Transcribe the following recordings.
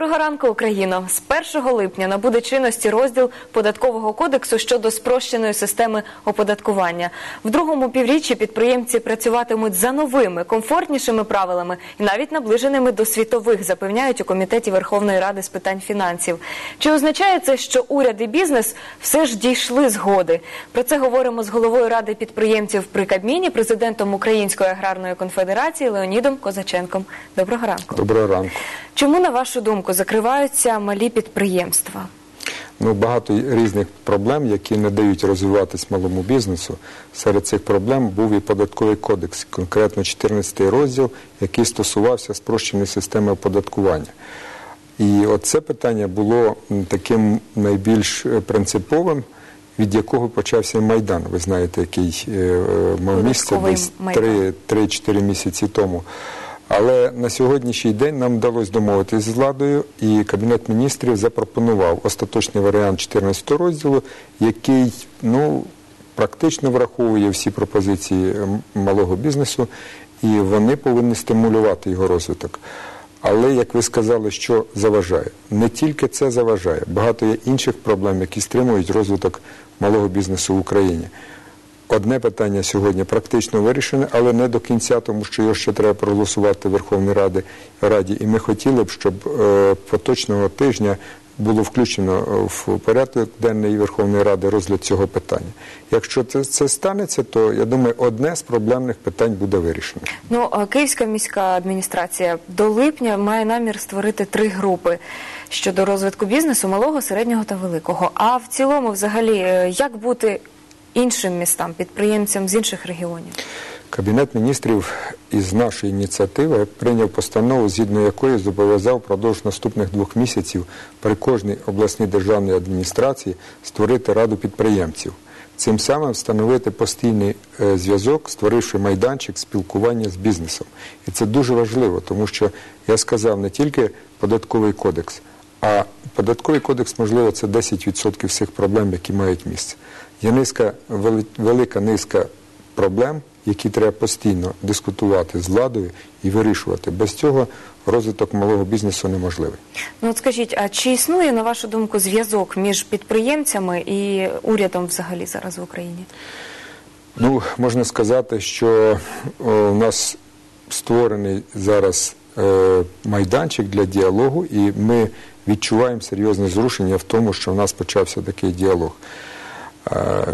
Доброго ранку, Україно! З 1 липня набуде чинності розділ податкового кодексу щодо спрощеної системи оподаткування. В другому півріччі підприємці працюватимуть за новими, комфортнішими правилами і навіть наближеними до світових, запевняють у комітеті Верховної Ради з питань фінансів. Чи означає це, що уряд і бізнес все ж дійшли згоди? Про це говоримо з головою ради підприємців при Кабміні, президентом Української аграрної конфедерації Леонідом Козаченком. Доброго ранку. Доброго ранку. Чому, на вашу думку, закриваються малі підприємства? Ну, багато різних проблем, які не дають розвиватись малому бізнесу. Серед цих проблем був і податковий кодекс, конкретно 14 розділ, який стосувався спрощеної системи оподаткування. І оце питання було таким найбільш е, принциповим, від якого почався Майдан. Ви знаєте, який е, е, мав місце десь Майдан. 3-4 місяці тому. Але на сьогоднішній день нам вдалося домовитися з владою, і Кабінет міністрів запропонував остаточний варіант 14 розділу, який ну, практично враховує всі пропозиції малого бізнесу, і вони повинні стимулювати його розвиток. Але, як ви сказали, що заважає? Не тільки це заважає, багато є інших проблем, які стримують розвиток малого бізнесу в Україні. Одне питання сьогодні практично вирішене, але не до кінця, тому що його ще треба проголосувати в Верховній Раді. Раді. І ми хотіли б, щоб е, поточного тижня було включено е, в порядок денний Верховної Ради розгляд цього питання. Якщо це, це станеться, то я думаю, одне з проблемних питань буде вирішено. Ну, Київська міська адміністрація до липня має намір створити три групи щодо розвитку бізнесу малого, середнього та великого. А в цілому, взагалі, е, як бути іншим містам, підприємцям з інших регіонів? Кабінет міністрів із нашої ініціативи прийняв постанову, згідно якої зобов'язав впродовж наступних двох місяців при кожній обласній державній адміністрації створити раду підприємців. Цим самим встановити постійний е, зв'язок, створивши майданчик спілкування з бізнесом. І це дуже важливо, тому що я сказав не тільки податковий кодекс, а податковий кодекс, можливо, це 10% всіх проблем, які мають місце. Є низка, велика низка проблем, які треба постійно дискутувати з владою і вирішувати. Без цього розвиток малого бізнесу неможливий. Ну, от скажіть, а чи існує, на вашу думку, зв'язок між підприємцями і урядом взагалі зараз в Україні? Ну, можна сказати, що у нас створений зараз е, майданчик для діалогу, і ми відчуваємо серйозне зрушення в тому, що в нас почався такий діалог. Е,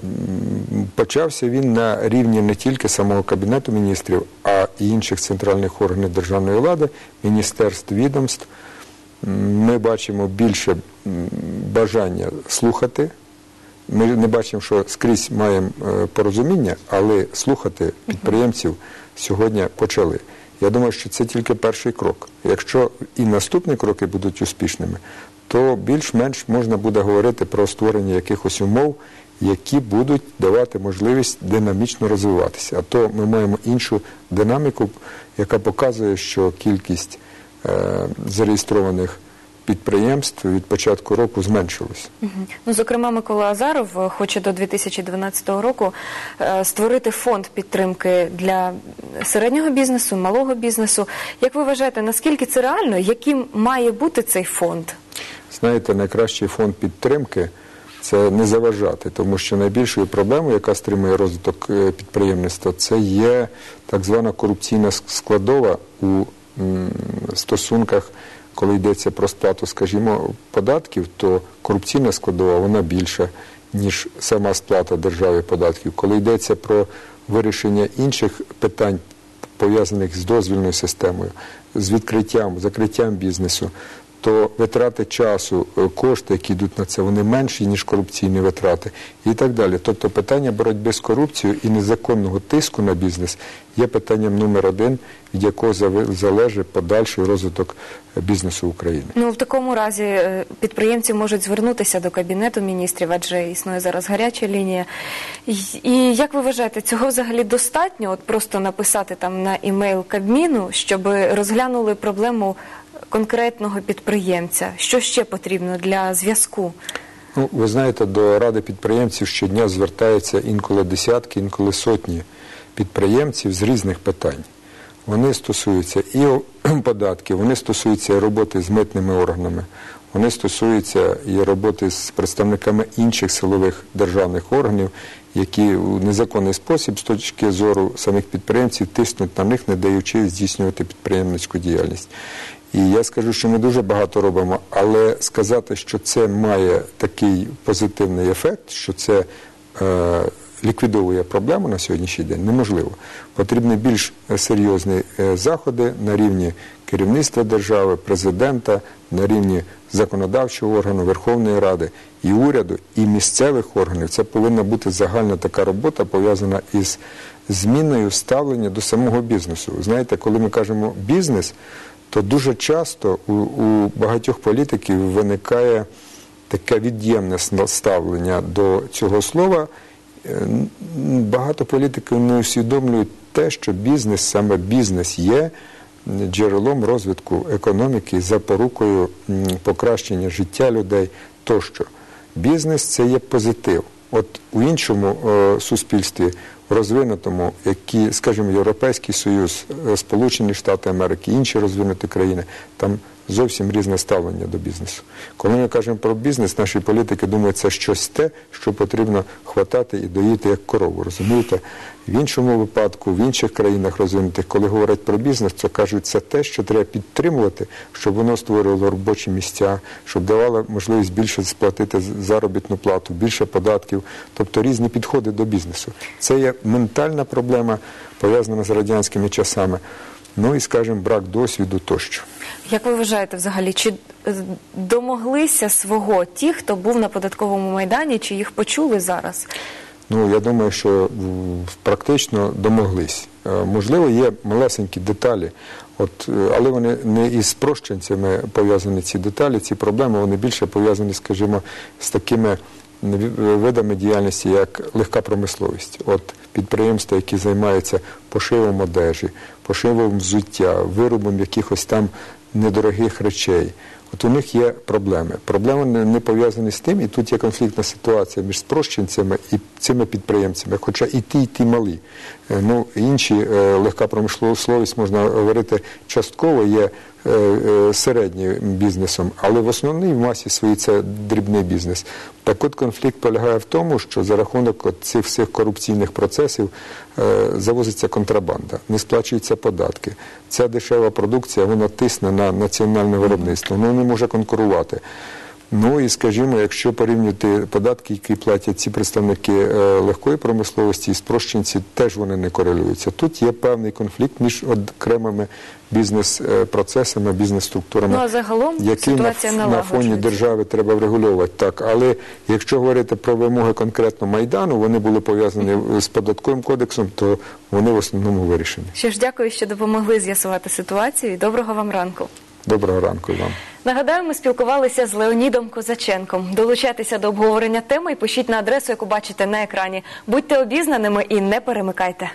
Почався він на рівні не тільки самого Кабінету міністрів, а і інших центральних органів державної влади, міністерств, відомств. Ми бачимо більше бажання слухати. Ми не бачимо, що скрізь маємо е, порозуміння, але слухати підприємців сьогодні почали. Я думаю, що це тільки перший крок. Якщо і наступні кроки будуть успішними, то більш-менш можна буде говорити про створення якихось умов, які будуть давати можливість динамічно розвиватися. А то ми маємо іншу динаміку, яка показує, що кількість е, зареєстрованих підприємств від початку року зменшилась. Мгм. Ну, зокрема, Микола Азаров е, хоче до 2012 року е, створити фонд підтримки для середнього бізнесу, малого бізнесу. Як ви вважаєте, наскільки це реально? Яким має бути цей фонд? Знаєте, найкращий фонд підтримки це не заважати, тому що найбільшою проблемою, яка стримує розвиток е, підприємництва, це є так звана корупційна складова у стосунках, коли йдеться про сплату, скажімо, податків, то корупційна складова вона більша, ніж сама сплата держави податків. Коли йдеться про вирішення інших питань, пов'язаних з дозвільною системою, з відкриттям, закриттям бізнесу, то витрати часу, е, кошти, які йдуть на це, вони менші, ніж корупційні витрати і так далі. Тобто питання боротьби з корупцією і незаконного тиску на бізнес є питанням номер один, від якого залежить подальший розвиток е, бізнесу України. Ну, в такому разі е, підприємці можуть звернутися до Кабінету міністрів, адже існує зараз гаряча лінія. І, і як ви вважаєте, цього взагалі достатньо? От просто написати там на імейл Кабміну, щоб розглянули проблему конкретного підприємця? Що ще потрібно для зв'язку? Ну, ви знаєте, до Ради підприємців щодня звертаються інколи десятки, інколи сотні підприємців з різних питань. вони стосуються і податків, вони стосуються роботи з митними органами, вони стосуються і роботи з представниками інших силових державних органів, які у незаконний спосіб з точки зору самих підприємців тиснуть на них, не даючи здійснювати підприємницьку діяльність. І я скажу, що ми дуже багато робимо, але сказати, що це має такий позитивний ефект, що це е, ліквідовує проблему на сьогоднішній день, неможливо. Потрібні більш е, серйозні е, заходи на рівні керівництва держави, президента, на рівні законодавчого органу, Верховної Ради і уряду, і місцевих органів. Це повинна бути загальна така робота, пов'язана із зміною ставлення до самого бізнесу. Знаєте, коли ми кажемо бізнес, то дуже часто у, у багатьох політиків виникає таке від'ємне ставлення до цього слова. Е, Багато політиків не усвідомлюють те, що бізнес, саме бізнес є джерелом розвитку економіки, запорукою покращення життя людей тощо. Бізнес це є позитив. От у іншому е, суспільстві, розвинутому, які, скажімо, Європейський Союз, е, Сполучені Штати Америки, інші розвинуті країни, там зовсім різне ставлення до бізнесу. Коли ми кажемо про бізнес, наші політики думають, це щось те, що потрібно хватати і доїти як корову. Розумієте? В іншому випадку, в інших країнах розвинутих, коли говорять про бізнес, то кажуть, це те, що треба підтримувати, щоб воно створювало робочі місця, щоб давало можливість більше сплатити заробітну плату, більше податків, тобто різні підходи до бізнесу. Це є ментальна проблема, пов'язана з радянськими часами. Ну і, скажімо, брак досвіду тощо. Як ви вважаєте взагалі, чи домоглися свого ті, хто був на податковому майдані, чи їх почули зараз? Ну, я думаю, що практично домоглись. Е, Можливо, є малесенькі деталі, от, е, але вони не із спрощенцями пов'язані ці деталі, ці проблеми, вони більше пов'язані, скажімо, з такими видами діяльності, як легка промисловість. От підприємства, які займаються пошивом одежі, пошивом взуття, виробом якихось там недорогих речей. От у них є проблеми. Проблеми не, пов'язані з тим, і тут є конфліктна ситуація між спрощенцями і цими підприємцями, хоча і ті, і ті малі. Е, Ну, інші е, легка промисловість, можна говорити, частково є середнім бізнесом, але в основній масі своїй це дрібний бізнес. Так от конфлікт полягає в тому, що за рахунок цих всіх корупційних процесів е, завозиться контрабанда, не сплачуються податки. Ця дешева продукція вона тисне на національне виробництво, воно не може конкурувати. Ну і скажімо, якщо порівнювати податки, які платять ці представники е, легкої промисловості і спрощенці, теж вони не корелюються. Тут є певний конфлікт між окремими бізнес-процесами, бізнес-структурами, Ну, а загалом які на, на фоні держави треба врегульовувати. Так, але якщо говорити про вимоги конкретно майдану, вони були пов'язані з податковим кодексом, то вони в основному вирішені. Що ж, дякую, що допомогли з'ясувати ситуацію. Доброго вам ранку. Доброго ранку вам. Нагадаю, ми спілкувалися з Леонідом Козаченком. Долучайтеся до обговорення теми і пишіть на адресу, яку бачите на екрані. Будьте обізнаними і не перемикайте.